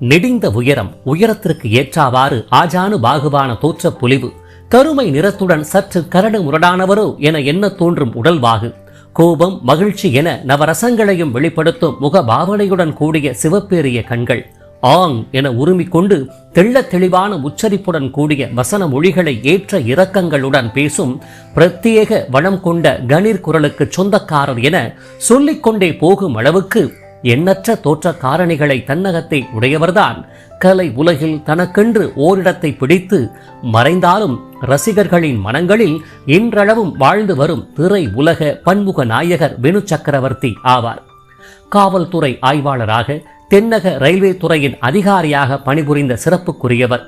நெடிந்த உயரம் உயரத்திற்கு ஏற்றாவாறு ஆஜானு பாகுவான தோற்ற பொலிவு. கருமை நிறத்துடன் சற்று கரடு முரடானவரோ என எண்ண தோன்றும் உடல்வாகு. கோபம் மகிழ்ச்சி என நவரசங்களையும் வெளிப்படுத்தும் முக பாவனையுடன் கூடிய சிவப்பேறிய கண்கள். ஆங் என உருமிக்கொண்டு தெள்ள தெளிவான உச்சரிப்புடன் கூடிய வசன மொழிகளை ஏற்ற இரக்கங்களுடன் பேசும் பிரத்யேக வளம் கொண்ட கணீர் குரலுக்கு சொந்தக்காரர் என சொல்லிக்கொண்டே போகும் அளவுக்கு எண்ணற்ற தோற்ற காரணிகளை தன்னகத்தை உடையவர்தான். கலை உலகில் தனக்கென்று ஓரிடத்தை பிடித்து மறைந்தாலும் ரசிகர்களின் மனங்களில் இன்றளவும் வாழ்ந்து வரும் திரை உலக பன்முக நாயகர் வெனு சக்கரவர்த்தி ஆவார். காவல்துறை ஆய்வாளராக தென்னக ரயில்வே துறையின் அதிகாரியாக பணிபுரிந்த சிறப்புக்குரியவர்.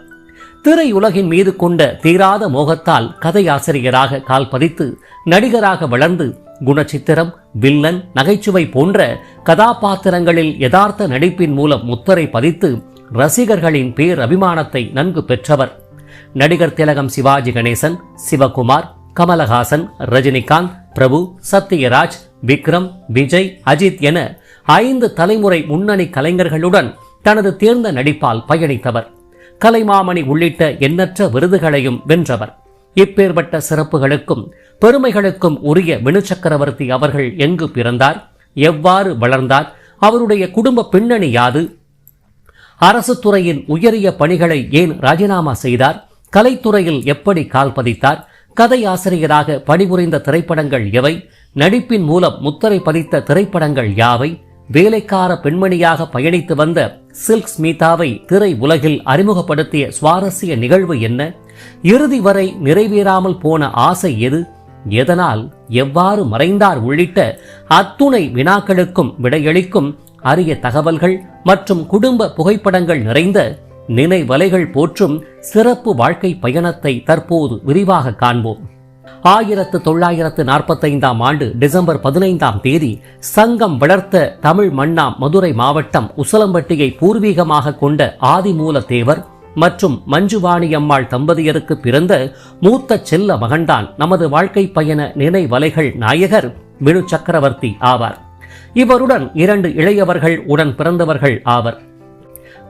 திரையுலகின் மீது கொண்ட தீராத மோகத்தால் கதையாசிரியராக கால் பதித்து நடிகராக வளர்ந்து குணச்சித்திரம் வில்லன் நகைச்சுவை போன்ற கதாபாத்திரங்களில் யதார்த்த நடிப்பின் மூலம் முத்தரை பதித்து ரசிகர்களின் பேரபிமானத்தை நன்கு பெற்றவர். நடிகர் திலகம் சிவாஜி கணேசன் சிவகுமார் கமலஹாசன் ரஜினிகாந்த் பிரபு சத்யராஜ் விக்ரம் விஜய் அஜித் என ஐந்து தலைமுறை முன்னணி கலைஞர்களுடன் தனது தேர்ந்த நடிப்பால் பயணித்தவர். கலைமாமணி உள்ளிட்ட எண்ணற்ற விருதுகளையும் வென்றவர். இப்பேற்பட்ட சிறப்புகளுக்கும் பெருமைகளுக்கும் உரிய வினு சக்கரவர்த்தி அவர்கள் எங்கு பிறந்தார்? எவ்வாறு வளர்ந்தார்? அவருடைய குடும்ப பின்னணி யாது? அரசு துறையின் உயரிய பணிகளை ஏன் ராஜினாமா செய்தார்? கலைத்துறையில் எப்படி கால் பதித்தார்? கதை ஆசிரியராக பணிபுரிந்த திரைப்படங்கள் எவை? நடிப்பின் மூலம் முத்திரை பதித்த திரைப்படங்கள் யாவை? வேலைக்கார பெண்மணியாக பயணித்து வந்த சில்க் ஸ்மிதாவை திரை உலகில் அறிமுகப்படுத்திய சுவாரஸ்ய நிகழ்வு என்ன? இறுதி வரை நிறைவேறாமல் போன ஆசை எது? எதனால் எவ்வாறு மறைந்தார் உள்ளிட்ட அத்துணை வினாக்களுக்கும் விடையளிக்கும் அரிய தகவல்கள் மற்றும் குடும்ப புகைப்படங்கள் நிறைந்த நினைவலைகள் போற்றும் சிறப்பு வாழ்க்கை பயணத்தை தற்போது விரிவாக காண்போம். ஆயிரத்து தொள்ளாயிரத்து நாற்பத்தைந்தாம் ஆண்டு டிசம்பர் பதினைந்தாம் தேதி சங்கம் வளர்த்த தமிழ் மண்ணாம் மதுரை மாவட்டம் உசலம்பட்டியை பூர்வீகமாக கொண்ட ஆதிமூல தேவர் மற்றும் மஞ்சுவாணி அம்மாள் தம்பதியருக்கு பிறந்த மூத்த செல்ல மகன்தான் நமது வாழ்க்கை பயண நினைவலைகள் நாயகர் வினு சக்கரவர்த்தி ஆவார். இவருடன் இரண்டு இளையவர்கள் உடன் பிறந்தவர்கள் ஆவர்.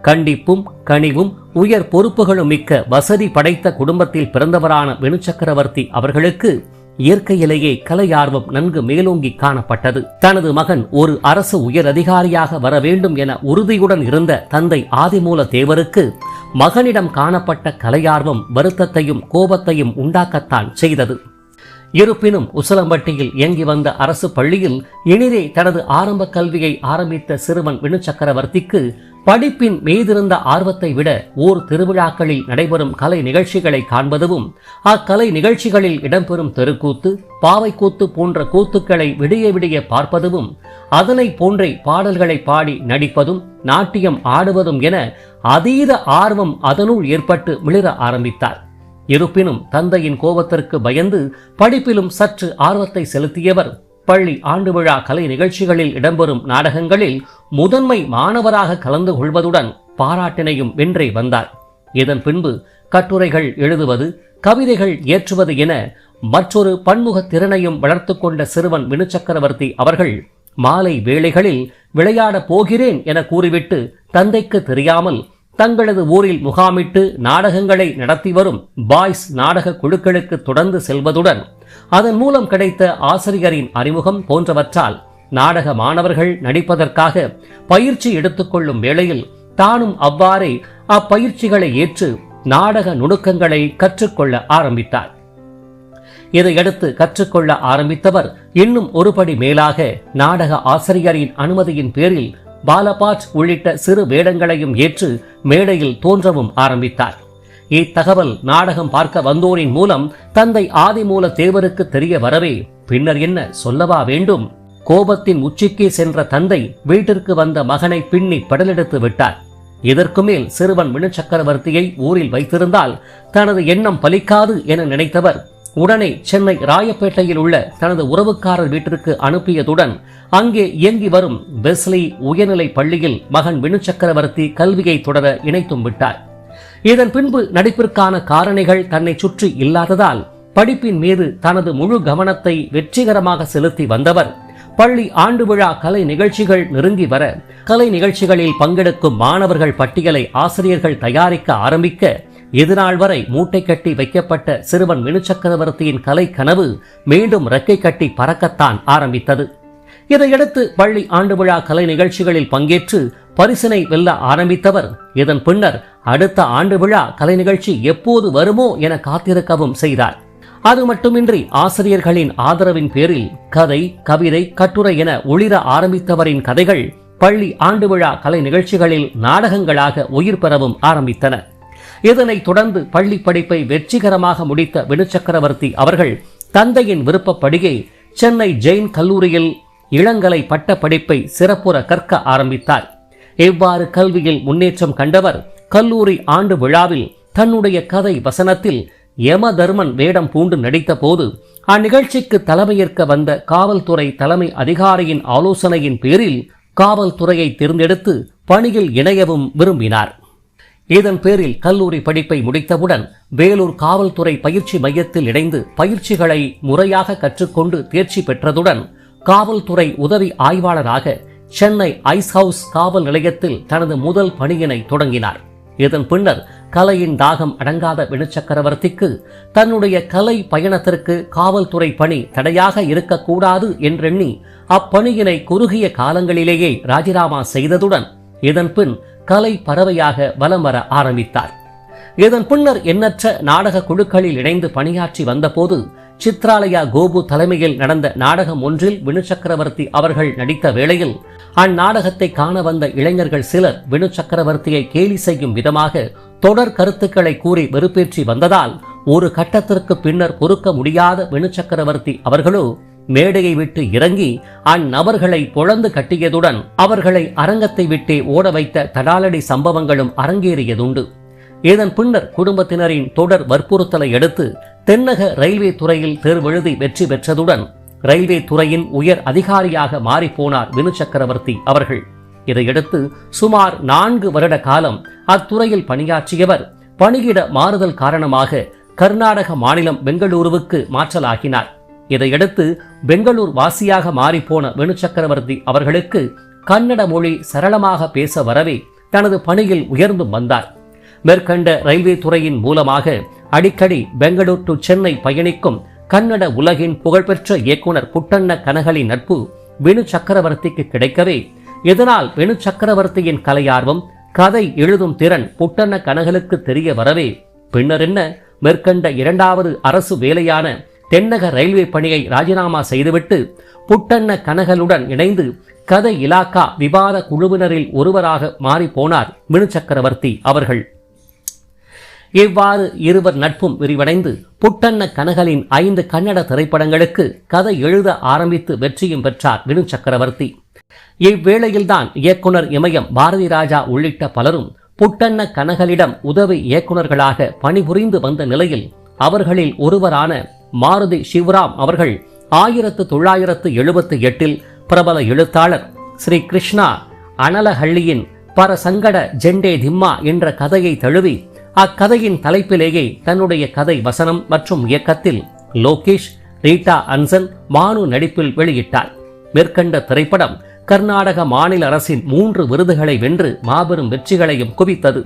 கண்டிப்பும் கனிவும் உயர் பொறுப்புகளும் மிக்க வசதி படைத்த குடும்பத்தில் பிறந்தவரான வினு சக்கரவர்த்தி அவர்களுக்கு இயற்கையிலேயே கலையார்வம் நன்கு மேலோங்கி காணப்பட்டது. தனது மகன் ஒரு அரசு உயர் அதிகாரியாக வர வேண்டும் என உறுதியுடன் இருந்த தந்தை ஆதிமூல தேவருக்கு மகனிடம் காணப்பட்ட கலையார்வம் வருத்தத்தையும் கோபத்தையும் உண்டாக்கத்தான் செய்தது. இருப்பினும் உசலம்பட்டியில் இயங்கி வந்த அரசு பள்ளியில் இனிதே தனது ஆரம்ப கல்வியை ஆரம்பித்த சிறுவன் வினு சக்கரவர்த்திக்கு படிப்பின் மீதிருந்த ஆர்வத்தை விட ஓர் திருவிழாக்களில் நடைபெறும் கலை நிகழ்ச்சிகளை காண்பதும் அக்கலை நிகழ்ச்சிகளில் இடம்பெறும் தெருக்கூத்து பாவைக்கூத்து போன்ற கூத்துக்களை விடிய விடிய பார்ப்பதும் அதனை போன்றே பாடல்களை பாடி நடிப்பதும் நாட்டியம் ஆடுவதும் என அதீத ஆர்வம் அதனுள் ஏற்பட்டு மிளிர ஆரம்பித்தார். இருப்பினும் தந்தையின் கோபத்திற்கு பயந்து படிப்பிலும் சற்று ஆர்வத்தை செலுத்தியவர். பள்ளி ஆண்டு விழா கலை நிகழ்ச்சிகளில் இடம்பெறும் நாடகங்களில் முதன்மை மாணவராக கலந்து கொள்வதுடன் பாராட்டினையும் வென்றே வந்தார். இதன் பின்பு கட்டுரைகள் எழுதுவது கவிதைகள் ஏற்றுவது என மற்றொரு பன்முக திறனையும் வளர்த்து கொண்ட சிறுவன் வினு சக்கரவர்த்தி அவர்கள் மாலை வேளைகளில் விளையாடப் போகிறேன் என கூறிவிட்டு தந்தைக்கு தெரியாமல் தங்களது ஊரில் முகாமிட்டு நாடகங்களை நடத்தி வரும் பாய்ஸ் நாடக குழுக்களுக்கு தொடர்ந்து செல்வதுடன் அதன் மூலம் கிடைத்த ஆசிரியரின் அறிமுகம் போன்றவற்றால் நாடக மாணவர்கள் நடிப்பதற்காக பயிற்சி எடுத்துக்கொள்ளும் வேளையில் தானும் அவ்வாறே அப்பயிற்சிகளை ஏற்று நாடக நுணுக்கங்களை கற்றுக்கொள்ள ஆரம்பித்தார். இதையடுத்து கற்றுக்கொள்ள ஆரம்பித்தவர் இன்னும் ஒருபடி மேலாக நாடக ஆசிரியரின் அனுமதியின் பேரில் பாலபாட் உள்ளிட்ட சிறு வேடங்களையும் ஏற்று மேடையில் தோன்றவும் ஆரம்பித்தார். இத்தகவல் நாடகம் பார்க்க வந்தோரின் மூலம் தந்தை ஆதிமூல தேவருக்கு தெரிய வரவே பின்னர் என்ன சொல்லவா வேண்டும்? கோபத்தின் உச்சிக்கே சென்ற தந்தை வீட்டிற்கு வந்த மகனை பின்னி படலெடுத்து விட்டார். இதற்கு மேல் சிறுவன் வினு சக்கரவர்த்தியை ஊரில் வைத்திருந்தால் தனது எண்ணம் பலிக்காது என நினைத்தவர் உடனே சென்னை ராயப்பேட்டையில் உள்ள தனது உறவுக்காரர் வீட்டிற்கு அனுப்பியதுடன் அங்கே இயங்கி வரும் பெஸ்லி உயர்நிலை பள்ளியில் மகன் வினு சக்கரவர்த்தி கல்வியை தொடர இணைத்தும் விட்டார். இதன் பின்பு நடிப்பிற்கான காரணிகள் தன்னை சுற்றி இல்லாததால் படிப்பின் மீது தனது முழு கவனத்தை வெற்றிகரமாக செலுத்தி வந்தவர். பள்ளி ஆண்டு விழா கலை நிகழ்ச்சிகள் நெருங்கி வர கலை நிகழ்ச்சிகளில் பங்கெடுக்கும் மாணவர்கள் பட்டியலை ஆசிரியர்கள் தயாரிக்க ஆரம்பிக்க இதுநாள் வரை மூட்டை கட்டி வைக்கப்பட்ட சிறுவன் வினுச்சக்கரவர்த்தியின் கலை கனவு மீண்டும் ரெக்கை கட்டி பறக்கத்தான் ஆரம்பித்தது. இதையடுத்து பள்ளி ஆண்டு விழா கலை நிகழ்ச்சிகளில் பங்கேற்று பரிசினை வெல்ல ஆரம்பித்தவர். இதன் பின்னர் அடுத்த ஆண்டு விழா கலை நிகழ்ச்சி எப்போது வருமோ என காத்திருக்கவும் செய்தார். அது மட்டுமின்றி ஆசிரியர்களின் ஆதரவின் பேரில் கதை கவிதை கட்டுரை என ஒளிர ஆரம்பித்தவரின் கதைகள் பள்ளி ஆண்டு விழா கலை நிகழ்ச்சிகளில் நாடகங்களாக உயிர் பெறவும் ஆரம்பித்தன. இதனைத் தொடர்ந்து பள்ளி படிப்பை வெற்றிகரமாக முடித்த வினு சக்கரவர்த்தி அவர்கள் தந்தையின் விருப்பப்படியே சென்னை ஜெயின் கல்லூரியில் இளங்கலை பட்ட படிப்பை சிறப்புற கற்க ஆரம்பித்தார். இவ்வாறு கல்வியில் முன்னேற்றம் கண்டவர்? கல்லூரி ஆண்டு விழாவில் தன்னுடைய கதை வசனத்தில் யம தர்மன் வேடம் பூண்டு நடித்த போது அந்நிகழ்ச்சிக்கு தலைமையேற்க வந்த காவல்துறை தலைமை அதிகாரியின் ஆலோசனையின் பேரில் காவல்துறையை தேர்ந்தெடுத்து பணியில் இணையவும் விரும்பினார். இதன் பேரில் கல்லூரி படிப்பை முடித்தவுடன் வேலூர் காவல்துறை பயிற்சி மையத்தில் இணைந்து பயிற்சிகளை முறையாக கற்றுக்கொண்டு தேர்ச்சி பெற்றதுடன் காவல்துறை உதவி ஆய்வாளராக சென்னை ஐஸ் ஹவுஸ் காவல் நிலையத்தில் தனது முதல் பணியினை தொடங்கினார். இதன் பின்னர் கலையின் தாகம் அடங்காத வினுச்சக்கரவர்த்திக்கு தன்னுடைய கலை பயணத்திற்கு காவல்துறை பணி தடையாக இருக்கக்கூடாது என்றெண்ணி அப்பணியினை குறுகிய காலங்களிலேயே ராஜினாமா செய்ததுடன் இதன் பின் கலை பறவையாக வலம் வர ஆரம்பித்தார். இதன் பின்னர் எண்ணற்ற நாடக குழுக்களில் இணைந்து பணியாற்றி வந்தபோது சித்ராலயா கோபு தலைமையில் நடந்த நாடகம் ஒன்றில் வினு சக்கரவர்த்தி அவர்கள் நடித்த வேளையில் அந்நாடகத்தை காண வந்த இளைஞர்கள் சிலர் வினு சக்கரவர்த்தியை கேலி செய்யும் விதமாக தொடர் கருத்துக்களை கூறி வெறுப்பேற்றி வந்ததால் ஒரு கட்டத்திற்கு பின்னர் பொறுக்க முடியாத வினு சக்கரவர்த்தி அவர்களோ மேடையை விட்டு இறங்கி அந்நபர்களை பொழந்து கட்டியதுடன் அவர்களை அரங்கத்தை விட்டே ஓட வைத்த தடாலடி சம்பவங்களும் அரங்கேறியதுண்டு. இதன் பின்னர் குடும்பத்தினரின் தொடர் வற்புறுத்தலை அடுத்து தென்னக ரயில்வே துறையில் தேர்வெழுதி வெற்றி பெற்றதுடன் ரயில்வே துறையின் உயர் அதிகாரியாக மாறிப்போனார் வினு சக்கரவர்த்தி அவர்கள். இதையடுத்து சுமார் நான்கு வருட காலம் அத்துறையில் பணியாற்றியவர் பணியிட மாறுதல் காரணமாக கர்நாடக மாநிலம் பெங்களூருவுக்கு மாற்றலாகினார். இதையடுத்து பெங்களூர் வாசியாக மாறிப்போன வெணு சக்கரவர்த்தி அவர்களுக்கு கன்னட மொழி சரளமாக பேச வரவே தனது பணியில் உயர்ந்தும் வந்தார். மேற்கண்ட ரயில்வே துறையின் மூலமாக அடிக்கடி பெங்களூர் டு சென்னை பயணிக்கும் கன்னட உலகின் புகழ்பெற்ற இயக்குனர் புட்டண்ண கனகலின் நட்பு வெணு சக்கரவர்த்திக்கு கிடைக்கவே இதனால் வெணு சக்கரவர்த்தியின் கலையார்வம் கதை எழுதும் திறன் புட்டண்ண கனகலுக்கு தெரிய வரவே பின்னர் என்ன மேற்கண்ட இரண்டாவது அரசு வேலையான தென்னக ரயில்வே பணியை ராஜினாமா செய்துவிட்டு புட்டண்ண கனகலுடன் இணைந்து கதை இலாக்கா விவாத குழுவினரில் ஒருவராக மாறிப்போனார் மினு சக்கரவர்த்தி அவர்கள். இவ்வாறு இருவர் நட்பும் விரிவடைந்து புட்டண்ண கனகலின் ஐந்து கன்னட திரைப்படங்களுக்கு கதை எழுத ஆரம்பித்து வெற்றியும் பெற்றார் வினு சக்கரவர்த்தி இவ்வேளையில்தான் இயக்குனர் இமயம் பாரதி ராஜா உள்ளிட்ட பலரும் புட்டண்ண கனகலிடம் உதவி இயக்குனர்களாக பணிபுரிந்து வந்த நிலையில் அவர்களில் ஒருவரான மாருதி சிவராம் அவர்கள் ஆயிரத்து தொள்ளாயிரத்து எழுபத்தி எட்டில் பிரபல எழுத்தாளர் ஸ்ரீ கிருஷ்ணா அனலஹள்ளியின் பரசங்கட ஜெண்டே திம்மா என்ற கதையை தழுவி அக்கதையின் தலைப்பிலேயே தன்னுடைய கதை வசனம் மற்றும் இயக்கத்தில் லோகேஷ் ரீட்டா அன்சன் மானு நடிப்பில் வெளியிட்டார். மேற்கண்ட திரைப்படம் கர்நாடக மாநில அரசின் மூன்று விருதுகளை வென்று மாபெரும் வெற்றிகளையும் குவித்தது.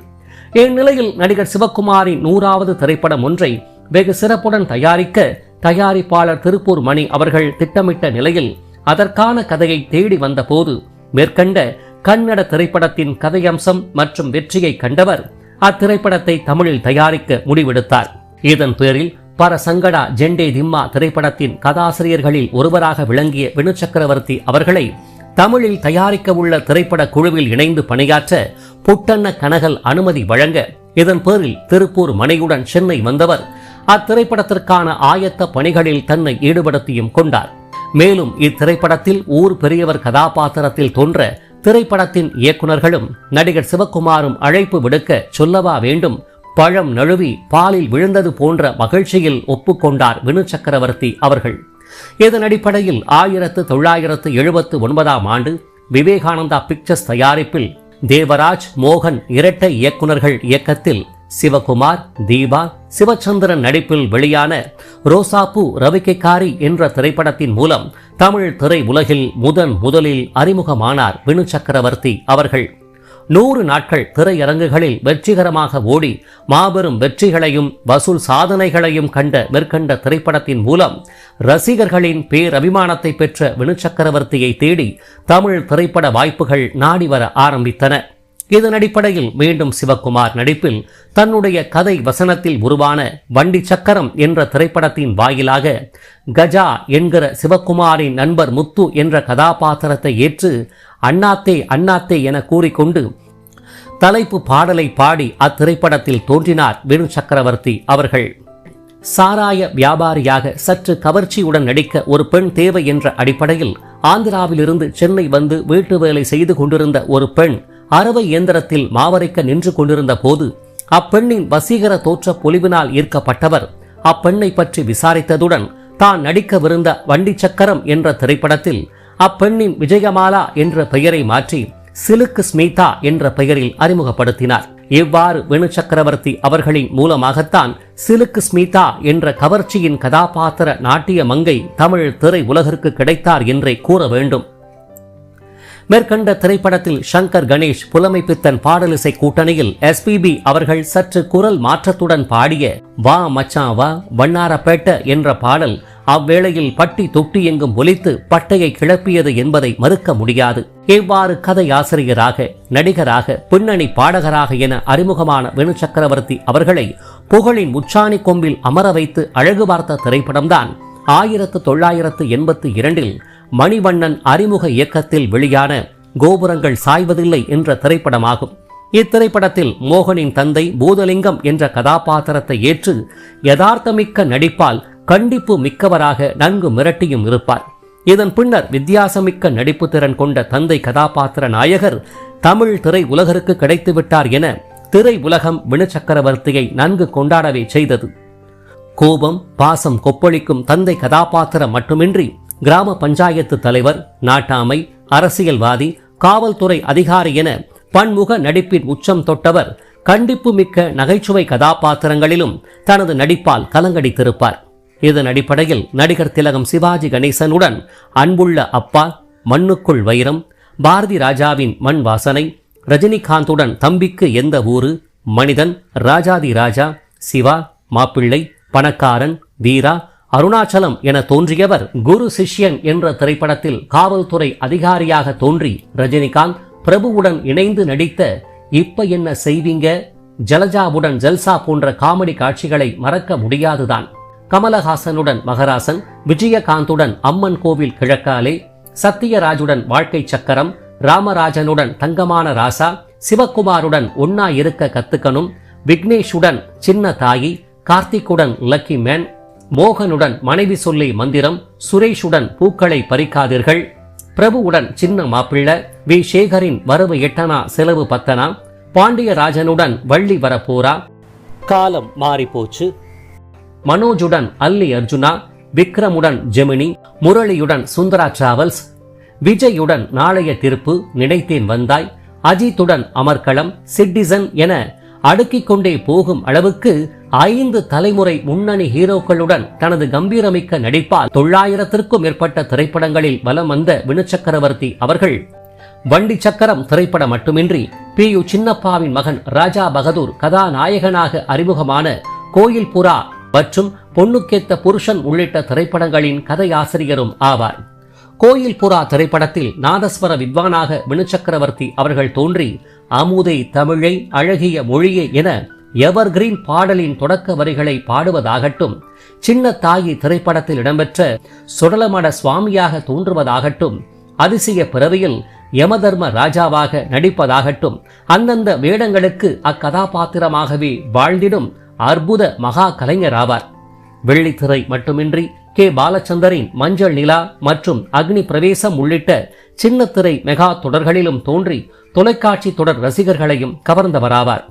இந்நிலையில் நடிகர் சிவகுமாரின் நூறாவது திரைப்படம் ஒன்றை வெகு சிறப்புடன் தயாரிக்க தயாரிப்பாளர் திருப்பூர் மணி அவர்கள் திட்டமிட்ட நிலையில் அதற்கான கதையை தேடி வந்தபோது மேற்கண்ட கன்னட திரைப்படத்தின் கதையம்சம் மற்றும் வெற்றியை கண்டவர் அத்திரைப்படத்தை தமிழில் தயாரிக்க முடிவெடுத்தார். இதன் பேரில் பர சங்கடா ஜெண்டே திம்மா திரைப்படத்தின் கதாசிரியர்களில் ஒருவராக விளங்கிய வினு சக்கரவர்த்தி அவர்களை தமிழில் தயாரிக்க உள்ள திரைப்பட குழுவில் இணைந்து பணியாற்ற புட்டண்ண கனகல் அனுமதி வழங்க இதன் பேரில் திருப்பூர் மனையுடன் சென்னை வந்தவர் அத்திரைப்படத்திற்கான ஆயத்த பணிகளில் தன்னை ஈடுபடுத்தியும் கொண்டார். மேலும் இத்திரைப்படத்தில் ஊர் பெரியவர் கதாபாத்திரத்தில் தோன்ற திரைப்படத்தின் இயக்குனர்களும் நடிகர் சிவகுமாரும் அழைப்பு விடுக்க சொல்லவா வேண்டும் பழம் நழுவி பாலில் விழுந்தது போன்ற மகிழ்ச்சியில் ஒப்புக்கொண்டார் வினு சக்கரவர்த்தி அவர்கள். இதன் அடிப்படையில் ஆயிரத்து தொள்ளாயிரத்து எழுபத்து ஒன்பதாம் ஆண்டு விவேகானந்தா பிக்சர்ஸ் தயாரிப்பில் தேவராஜ் மோகன் இரட்டை இயக்குனர்கள் இயக்கத்தில் சிவகுமார் தீபா சிவச்சந்திரன் நடிப்பில் வெளியான ரோசாப்பூ ரவிக்கைக்காரி என்ற திரைப்படத்தின் மூலம் தமிழ் திரை உலகில் முதன் முதலில் அறிமுகமானார் வினு சக்கரவர்த்தி அவர்கள். நூறு நாட்கள் திரையரங்குகளில் வெற்றிகரமாக ஓடி மாபெரும் வெற்றிகளையும் வசூல் சாதனைகளையும் கண்ட மேற்கண்ட திரைப்படத்தின் மூலம் ரசிகர்களின் பேரபிமானத்தை பெற்ற வினு சக்கரவர்த்தியை தேடி தமிழ் திரைப்பட வாய்ப்புகள் நாடி வர ஆரம்பித்தன. இதன் அடிப்படையில் மீண்டும் சிவகுமார் நடிப்பில் தன்னுடைய கதை வசனத்தில் உருவான வண்டி சக்கரம் என்ற திரைப்படத்தின் வாயிலாக கஜா என்கிற சிவகுமாரின் நண்பர் முத்து என்ற கதாபாத்திரத்தை ஏற்று அண்ணாத்தே அண்ணாத்தே என கூறிக்கொண்டு தலைப்பு பாடலை பாடி அத்திரைப்படத்தில் தோன்றினார் வேணு சக்கரவர்த்தி அவர்கள். சாராய வியாபாரியாக சற்று கவர்ச்சியுடன் நடிக்க ஒரு பெண் தேவை என்ற அடிப்படையில் ஆந்திராவிலிருந்து சென்னை வந்து வீட்டு வேலை செய்து கொண்டிருந்த ஒரு பெண் அறவை இயந்திரத்தில் மாவரைக்க நின்று கொண்டிருந்த போது அப்பெண்ணின் வசீகர தோற்ற பொலிவினால் ஈர்க்கப்பட்டவர். அப்பெண்ணை பற்றி விசாரித்ததுடன் தான் நடிக்கவிருந்த வண்டி சக்கரம் என்ற திரைப்படத்தில் அப்பெண்ணின் விஜயமாலா என்ற பெயரை மாற்றி சிலுக்கு ஸ்மிதா என்ற பெயரில் அறிமுகப்படுத்தினார். இவ்வாறு வேணு சக்கரவர்த்தி அவர்களின் மூலமாகத்தான் சிலுக்கு ஸ்மிதா என்ற கவர்ச்சியின் கதாபாத்திர நாட்டிய மங்கை தமிழ் திரை உலகிற்கு கிடைத்தார் என்றே கூற வேண்டும். மேற்கண்ட திரைப்படத்தில் சங்கர் கணேஷ் புலமை பித்தன் பாடலிசை கூட்டணியில் எஸ்பிபி அவர்கள் சற்று குரல் மாற்றத்துடன் பாடிய வா மச்சான் வா வண்ணாரப்பேட்ட என்ற பாடல் அவ்வேளையில் பட்டி தொட்டி எங்கும் ஒலித்து பட்டையை கிளப்பியது என்பதை மறுக்க முடியாது. இவ்வாறு கதை ஆசிரியராக நடிகராக பின்னணி பாடகராக என அறிமுகமான வேணு சக்கரவர்த்தி அவர்களை புகழின் உச்சாணி கொம்பில் அமர வைத்து அழகு பார்த்த திரைப்படம்தான் ஆயிரத்து தொள்ளாயிரத்து எண்பத்தி இரண்டில் மணிவண்ணன் அறிமுக இயக்கத்தில் வெளியான கோபுரங்கள் சாய்வதில்லை என்ற திரைப்படமாகும். இத்திரைப்படத்தில் மோகனின் தந்தை பூதலிங்கம் என்ற கதாபாத்திரத்தை ஏற்று யதார்த்தமிக்க நடிப்பால் கண்டிப்பு மிக்கவராக நன்கு மிரட்டியும் இருப்பார். இதன் பின்னர் வித்தியாசமிக்க நடிப்பு திறன் கொண்ட தந்தை கதாபாத்திர நாயகர் தமிழ் திரை உலகருக்கு கிடைத்துவிட்டார் என திரை உலகம் வினு சக்கரவர்த்தியை நன்கு கொண்டாடவே செய்தது. கோபம் பாசம் கொப்பளிக்கும் தந்தை கதாபாத்திரம் மட்டுமின்றி கிராம பஞ்சாயத்து தலைவர் நாட்டாமை அரசியல்வாதி காவல்துறை அதிகாரி என பன்முக நடிப்பின் உச்சம் தொட்டவர் கண்டிப்பு மிக்க நகைச்சுவை கதாபாத்திரங்களிலும் தனது நடிப்பால் கலங்கடித்திருப்பார். இதன் அடிப்படையில் நடிகர் திலகம் சிவாஜி கணேசனுடன் அன்புள்ள அப்பா மண்ணுக்குள் வைரம் பாரதி ராஜாவின் மண் வாசனை ரஜினிகாந்துடன் தம்பிக்கு எந்த ஊரு மனிதன் ராஜாதி ராஜா சிவா மாப்பிள்ளை பணக்காரன் வீரா அருணாச்சலம் என தோன்றியவர் குரு சிஷ்யன் என்ற திரைப்படத்தில் காவல்துறை அதிகாரியாக தோன்றி ரஜினிகாந்த் பிரபுவுடன் இணைந்து நடித்த இப்ப என்ன செய்வீங்க ஜலஜாவுடன் ஜல்சா போன்ற காமெடி காட்சிகளை மறக்க முடியாதுதான். கமலஹாசனுடன் மகராசன் விஜயகாந்துடன் அம்மன் கோவில் கிழக்காலே சத்யராஜுடன் வாழ்க்கை சக்கரம் ராமராஜனுடன் தங்கமான ராசா சிவகுமாருடன் ஒன்னா இருக்க கத்துக்கணும் விக்னேஷுடன் சின்ன தாயி கார்த்திக்குடன் லக்கி மேன் மோகனுடன் மனைவி சொல்லி மந்திரம் சுரேஷுடன் பூக்களை பறிக்காதீர்கள். பிரபுவுடன் சின்ன மாப்பிள்ள வி. சேகரின் வரவு எட்டனா செலவு பத்தனா பாண்டியராஜனுடன் வள்ளி வரப்போரா காலம் மாறிப்போச்சு. மனோஜுடன் அல்லி அர்ஜுனா விக்ரமுடன் ஜெமினி முரளியுடன் சுந்தரா டிராவல்ஸ் விஜயுடன் நாளைய தீர்ப்பு நினைத்தேன் வந்தாய் அஜித்துடன் அமர்க்களம் சிட்டிசன் என அடுக்கிக் கொண்டே போகும் அளவுக்கு ஐந்து தலைமுறை முன்னணி ஹீரோக்களுடன் தனது கம்பீரமிக்க நடிப்பால் தொள்ளாயிரத்திற்கும் மேற்பட்ட திரைப்படங்களில் வலம் வந்த வினு சக்கரவர்த்தி அவர்கள் வண்டி சக்கரம் திரைப்படம் மட்டுமின்றி பி யு சின்னப்பாவின் மகன் ராஜா பகதூர் கதாநாயகனாக அறிமுகமான கோயில் புறா மற்றும் பொண்ணுக்கேத்த புருஷன் உள்ளிட்ட திரைப்படங்களின் கதையாசிரியரும் ஆவார். கோயில் புறா திரைப்படத்தில் நாதஸ்வர வித்வானாக வினு சக்கரவர்த்தி அவர்கள் தோன்றி அமுதை தமிழை அழகிய மொழியே என எவர் கிரீன் பாடலின் தொடக்க வரிகளை பாடுவதாகட்டும் சின்ன தாயி திரைப்படத்தில் இடம்பெற்ற சுடலமட சுவாமியாக தோன்றுவதாகட்டும் அதிசய பிறவியில் யமதர்ம ராஜாவாக நடிப்பதாகட்டும் அந்தந்த வேடங்களுக்கு அக்கதாபாத்திரமாகவே வாழ்ந்திடும் அற்புத மகா கலைஞராவார் வெள்ளித்திரை மட்டுமின்றி கே பாலச்சந்தரின் மஞ்சள் நிலா மற்றும் அக்னி பிரவேசம் உள்ளிட்ட சின்னத்திரை மெகா தொடர்களிலும் தோன்றி தொலைக்காட்சி தொடர் ரசிகர்களையும் கவர்ந்தவராவார்.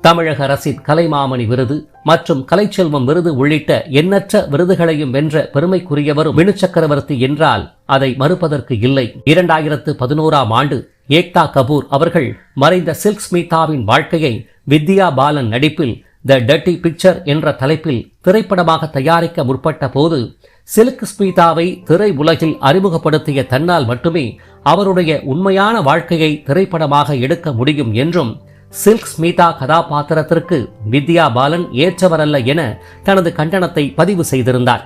தமிழக அரசின் கலைமாமணி விருது மற்றும் கலைச்செல்வம் விருது உள்ளிட்ட எண்ணற்ற விருதுகளையும் வென்ற பெருமைக்குரியவரும் வினு சக்கரவர்த்தி என்றால் அதை மறுப்பதற்கு இல்லை. இரண்டாயிரத்து பதினோராம் ஆண்டு ஏக்தா கபூர் அவர்கள் மறைந்த சில்க் ஸ்மிதாவின் வாழ்க்கையை வித்யா பாலன் நடிப்பில் த டர்ட்டி பிக்சர் என்ற தலைப்பில் திரைப்படமாக தயாரிக்க முற்பட்ட போது சில்க் ஸ்மிதாவை திரை உலகில் அறிமுகப்படுத்திய தன்னால் மட்டுமே அவருடைய உண்மையான வாழ்க்கையை திரைப்படமாக எடுக்க முடியும் என்றும் சில்க் ஸ்மிதா கதாபாத்திரத்திற்கு வித்யா பாலன் ஏற்றவரல்ல என தனது கண்டனத்தை பதிவு செய்திருந்தார்.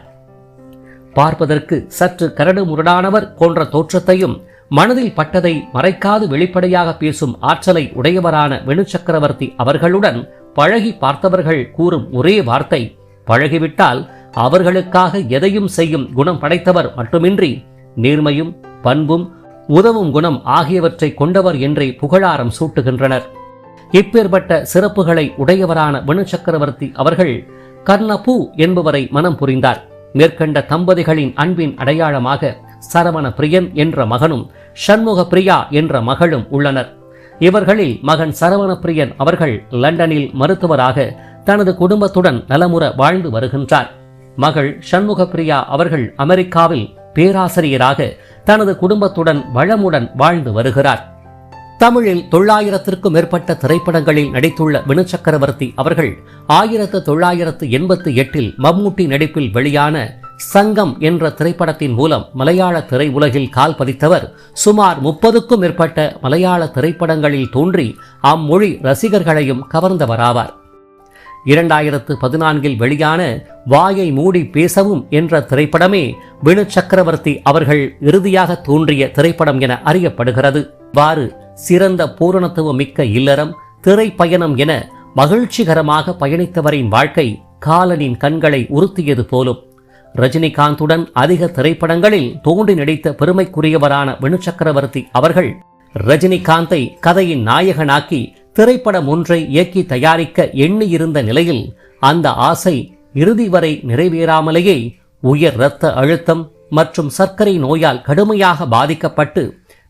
பார்ப்பதற்கு சற்று கரடு முரடானவர் போன்ற தோற்றத்தையும் மனதில் பட்டதை மறைக்காது வெளிப்படையாக பேசும் ஆற்றலை உடையவரான வெணு சக்கரவர்த்தி அவர்களுடன் பழகி பார்த்தவர்கள் கூறும் ஒரே வார்த்தை பழகிவிட்டால் அவர்களுக்காக எதையும் செய்யும் குணம் படைத்தவர் மட்டுமின்றி நேர்மையும் பண்பும் உதவும் குணம் ஆகியவற்றை கொண்டவர் என்றே புகழாரம் சூட்டுகின்றனர். இப்பேற்பட்ட சிறப்புகளை உடையவரான வெணு சக்கரவர்த்தி அவர்கள் கர்ணபூ என்பவரை மனம் புரிந்தார். மேற்கண்ட தம்பதிகளின் அன்பின் அடையாளமாக சரவண பிரியன் என்ற மகனும் சண்முக பிரியா என்ற மகளும் உள்ளனர். இவர்களில் மகன் சரவணப்பிரியன் அவர்கள் லண்டனில் மருத்துவராக தனது குடும்பத்துடன் நலமுற வாழ்ந்து வருகின்றார். மகள் சண்முகப்பிரியா அவர்கள் அமெரிக்காவில் பேராசிரியராக தனது குடும்பத்துடன் வளமுடன் வாழ்ந்து வருகிறார். தமிழில் தொள்ளாயிரத்திற்கும் மேற்பட்ட திரைப்படங்களில் நடித்துள்ள வினு சக்கரவர்த்தி அவர்கள் ஆயிரத்து தொள்ளாயிரத்து எண்பத்தி எட்டில் மம்மூட்டி நடிப்பில் வெளியான சங்கம் என்ற திரைப்படத்தின் மூலம் மலையாள திரையுலகில் கால் பதித்தவர் சுமார் முப்பதுக்கும் மேற்பட்ட மலையாள திரைப்படங்களில் தோன்றி அம்மொழி ரசிகர்களையும் கவர்ந்தவராவார். இரண்டாயிரத்து பதினான்கில் வெளியான வாயை மூடி பேசவும் என்ற திரைப்படமே வினு சக்கரவர்த்தி அவர்கள் இறுதியாக தோன்றிய திரைப்படம் என அறியப்படுகிறது. இவ்வாறு சிறந்த பூரணத்துவம் மிக்க இல்லறம் திரைப்பயணம் என மகிழ்ச்சிகரமாக பயணித்தவரின் வாழ்க்கை காலனின் கண்களை உறுத்தியது போலும் ரஜினிகாந்துடன் அதிக திரைப்படங்களில் தோண்டி நடித்த பெருமைக்குரியவரான வினு சக்கரவர்த்தி அவர்கள் ரஜினிகாந்தை கதையின் நாயகனாக்கி திரைப்படம் ஒன்றை இயக்கி தயாரிக்க எண்ணியிருந்த நிலையில் அந்த ஆசை இறுதி வரை நிறைவேறாமலேயே உயர் இரத்த அழுத்தம் மற்றும் சர்க்கரை நோயால் கடுமையாக பாதிக்கப்பட்டு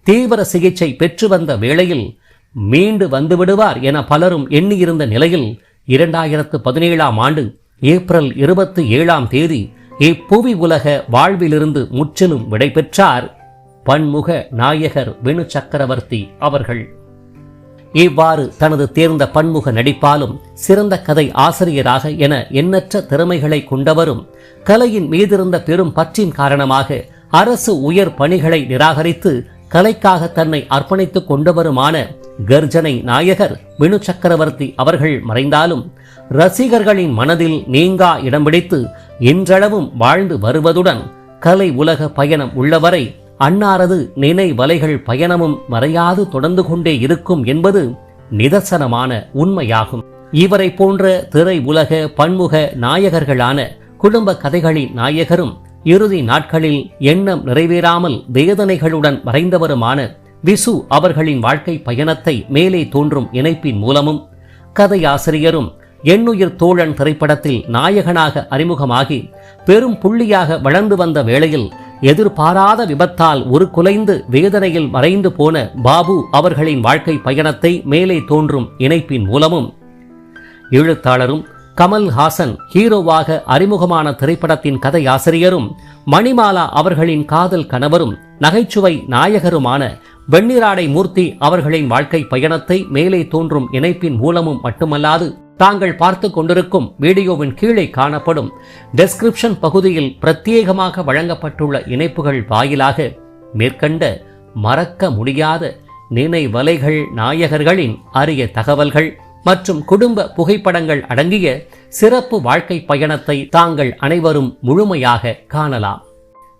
தீவிர சிகிச்சை பெற்று வந்த வேளையில் மீண்டு வந்துவிடுவார் என பலரும் எண்ணியிருந்த நிலையில் இரண்டாயிரத்து பதினேழாம் ஆண்டு ஏப்ரல் இருபத்தி ஏழாம் தேதி இப்புவி உலக வாழ்விலிருந்து முற்றிலும் விடைபெற்றார் பன்முக நாயகர் வினு சக்கரவர்த்தி அவர்கள். இவ்வாறு தனது தேர்ந்த பன்முக நடிப்பாலும் சிறந்த கதை ஆசிரியராக என எண்ணற்ற திறமைகளை கொண்டவரும் கலையின் மீதிருந்த பெரும் பற்றின் காரணமாக அரசு உயர் பணிகளை நிராகரித்து கலைக்காக தன்னை அர்ப்பணித்துக் கொண்டவருமான கர்ஜனை நாயகர் வினு சக்கரவர்த்தி அவர்கள் மறைந்தாலும் ரசிகர்களின் மனதில் நீங்கா இடம் பிடித்து இன்றளவும் வாழ்ந்து வருவதுடன் கலை உலக பயணம் உள்ளவரை அன்னாரது நினைவலைகள் பயணமும் மறையாது தொடர்ந்து கொண்டே இருக்கும் என்பது நிதர்சனமான உண்மையாகும். இவரை போன்ற திரை உலக பன்முக நாயகர்களான குடும்ப கதைகளின் நாயகரும் இறுதி நாட்களில் எண்ணம் நிறைவேறாமல் வேதனைகளுடன் மறைந்தவருமான விசு அவர்களின் வாழ்க்கை பயணத்தை மேலே தோன்றும் இணைப்பின் மூலமும் கதையாசிரியரும் எண்ணுயிர் தோழன் திரைப்படத்தில் நாயகனாக அறிமுகமாகி பெரும் புள்ளியாக வளர்ந்து வந்த வேளையில் எதிர்பாராத விபத்தால் ஒரு குலைந்து வேதனையில் மறைந்து போன பாபு அவர்களின் வாழ்க்கை பயணத்தை மேலே தோன்றும் இணைப்பின் மூலமும். எழுத்தாளரும் கமல்ஹாசன் ஹீரோவாக அறிமுகமான திரைப்படத்தின் கதையாசிரியரும் மணிமாலா அவர்களின் காதல் கணவரும் நகைச்சுவை நாயகருமான வெண்ணிராடை மூர்த்தி அவர்களின் வாழ்க்கை பயணத்தை மேலே தோன்றும் இணைப்பின் மூலமும் மட்டுமல்லாது தாங்கள் பார்த்து கொண்டிருக்கும் வீடியோவின் கீழே காணப்படும் டெஸ்கிரிப்ஷன் பகுதியில் பிரத்யேகமாக வழங்கப்பட்டுள்ள இணைப்புகள் வாயிலாக மேற்கண்ட மறக்க முடியாத நினைவலைகள் நாயகர்களின் அரிய தகவல்கள் மற்றும் குடும்ப புகைப்படங்கள் அடங்கிய சிறப்பு வாழ்க்கை பயணத்தை தாங்கள் அனைவரும் முழுமையாக காணலாம்.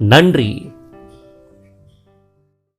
நன்றி.